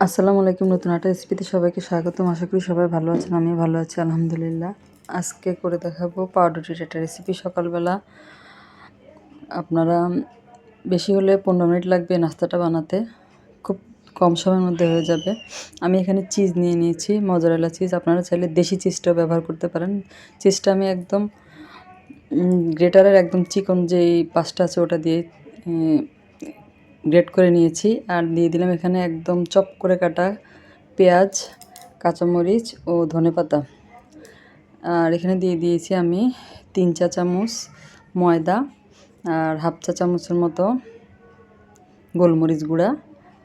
আসসালামু আলাইকুম, নতুন একটা রেসিপিতে সবাইকে স্বাগতম। আশা করি সবাই ভালো আছেন আমি ভালো আছি, আলহামদুলিল্লাহ। আজকে করে দেখাবো পাউরুটির একটা রেসিপি সকালবেলা। আপনারা বেশি হলে পনেরো মিনিট লাগবে নাস্তাটা বানাতে। খুব কম সময়ের মধ্যে হয়ে যাবে। আমি এখানে চিজ নিয়ে নিয়েছি মজারেলা চিজ আপনারা চাইলে দেশি চিজটাও ব্যবহার করতে পারেন। চিজটা আমি একদম গ্রেটারের একদম চিকন যেই পাঁচটা আছে ওটা দিয়ে গ্রেট করে নিয়েছি আর দিয়ে দিলাম এখানে একদম চপ করে কাটা পেঁয়াজ, কাঁচামরিচ ও ধনেপাতা। আর এখানে দিয়ে দিয়েছি আমি তিন চা চামচ ময়দা আর হাফ চা চামচের মতো গোলমরিচ গুঁড়া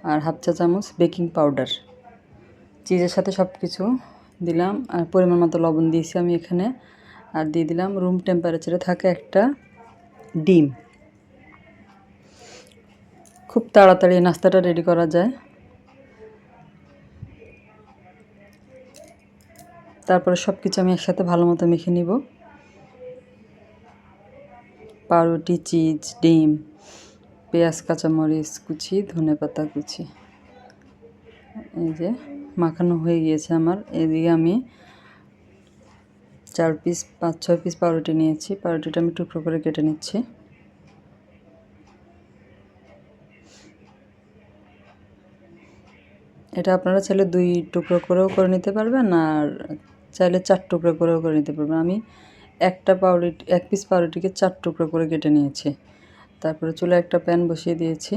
আর হাফ চা চামচ বেকিং পাউডার। চিজের সাথে সব কিছু দিলাম আর পরিমাণ মতো লবণ দিয়েছি আমি এখানে। আর দিয়ে দিলাম রুম টেম্পারেচারে থাকা একটা ডিম। খুব তাড়াতাড়ি নাস্তাটা রেডি করা যায়। তারপরে সব কিছু আমি একসাথে ভালো মতো মেখে নিব। পাউরুটি, চিজ, ডিম, পেঁয়াজ, কাঁচামরিচ কুচি, ধনে পাতা কুচি। এই যে মাখানো হয়ে গিয়েছে আমার। এদিকে আমি চার পিস পাঁচ ছয় পিস পাউরুটি নিয়েছি। পাউরুটিটা আমি টুকরো করে কেটে নিচ্ছি। এটা আপনারা চাইলে দুই টুকরো করেও করে নিতে পারবেন আর চাইলে চার টুকরো করেও করে নিতে পারবেন। আমি একটা পাউরুটি, এক পিস পাউরুটিকে চার টুকরো করে কেটে নিয়েছি। তারপরে চুলে একটা প্যান বসিয়ে দিয়েছি।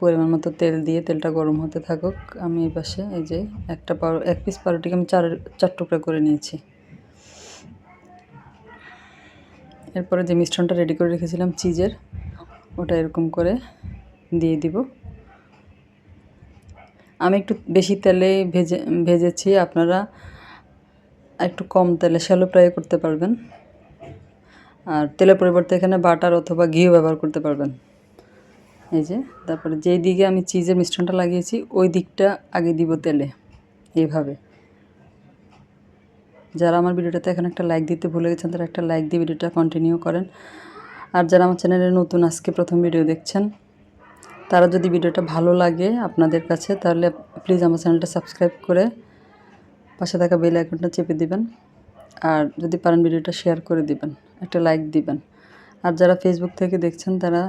পরিমাণ মতো তেল দিয়ে তেলটা গরম হতে থাকুক। আমি এই পাশে এই যে একটা পাউ, এক পিস পাউরুটিকে আমি চার চার টুকরা করে নিয়েছি। এরপরে যে মিশ্রণটা রেডি করে রেখেছিলাম, চিজের, ওটা এরকম করে দিয়ে দিব। আমি একটু বেশি তেলে ভেজে, ভেজেছি, আপনারা একটু কম তেলে শ্যালো ফ্রাই করতে পারবেন। আর তেলের পরিবর্তে এখানে বাটার অথবা ঘিও ব্যবহার করতে পারবেন। এই যে, তারপরে যেই দিকে আমি চিজের মিশ্রণটা লাগিয়েছি, ওই দিকটা আগে দিব তেলে, এইভাবে। যারা আমার ভিডিওটাতে এখন একটা লাইক দিতে ভুলে গেছেন, তারা একটা লাইক দিয়ে ভিডিওটা কন্টিনিউ করেন। আর যারা আমার চ্যানেলে নতুন, আজকে প্রথম ভিডিও দেখছেন তারা যদি ভিডিওটা ভালো লাগে আপনাদের কাছে, তাহলে প্লিজ আমার চ্যানেলটা সাবস্ক্রাইব করে পাশে থাকা বেল আইকনটা চেপে দিবেন। আর যদি পারেন ভিডিওটা শেয়ার করে দিবেন, একটা লাইক দিবেন। আর যারা ফেসবুক থেকে দেখছেন, তারা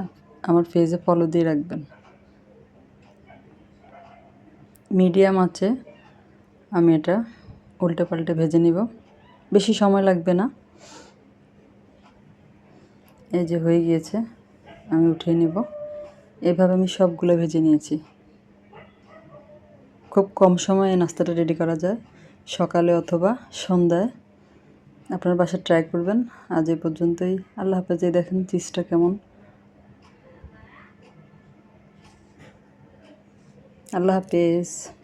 আমার পেজে ফলো দিয়ে রাখবেন। মিডিয়াম আছে, আমি এটা উল্টে পাল্টে ভেজে নিব। বেশি সময় লাগবে না। এই যে হয়ে গিয়েছে, আমি উঠিয়ে নিব। এভাবে আমি সবগুলো ভেজে নিয়েছি। খুব কম সময়ে নাস্তাটা রেডি করা যায়। সকালে অথবা সন্ধ্যায়। আপনার বাসায় ট্রাই করবেন। আজ এ পর্যন্তই। আল্লাহ হাফেজে দেখেন চিজটা কেমন। আল্লাহ হাফেজ।